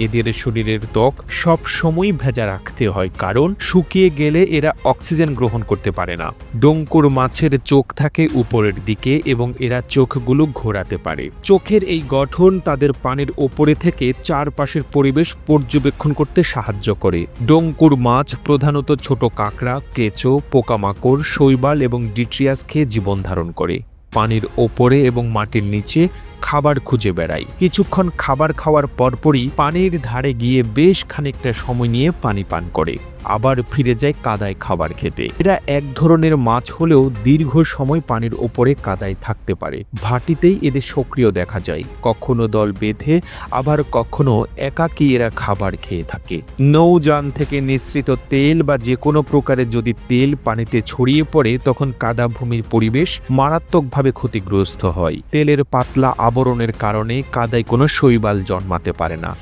এদের শরীরের ত্বক সব সময় ভেজা রাখতে হয়, কারণ শুকিয়ে গেলে এরা অক্সিজেন গ্রহণ করতে পারে না। ডঙ্কুর মাছের চোখ থাকে উপরের দিকে এবং এরা চোখগুলো ঘোরাতে পারে। চোখের এই গঠন তাদের পানির ওপরে থেকে চারপাশের পরিবেশ পর্যবেক্ষণ করতে সাহায্য করে। ডঙ্কুর মাছ প্রধানত ছোট কাঁকড়া, কেঁচো, পোকামাকড়, শৈবাল এবং ডিট্রিয়াস খেয়ে জীবন ধারণ করে। পানির ওপরে এবং মাটির নিচে খাবার খুঁজে বেড়াই। কিছুক্ষণ খাবার খাওয়ার পরপরই পানির ধারে গিয়ে বেশ খানিকটা সময় নিয়ে পানি পান করে। আবার ফিরে যায় কাদায় খাবার খেতে। এরা এক ধরনের মাছ হলেও দীর্ঘ সময় পানির ওপরে কাদায় থাকতে পারে। ভাটিতেই এদের সক্রিয় দেখা যায়। কখনো দল বেঁধে, আবার কখনো একাকী এরা খাবার খেয়ে থাকে। নৌযান থেকে নিঃসৃত তেল বা যে কোনো প্রকারের যদি তেল পানিতে ছড়িয়ে পড়ে, তখন কাদা ভূমির পরিবেশ মারাত্মকভাবে ক্ষতিগ্রস্ত হয়। তেলের পাতলা আবরণের কারণে কাদায় কোনো শৈবাল জন্মাতে পারে না।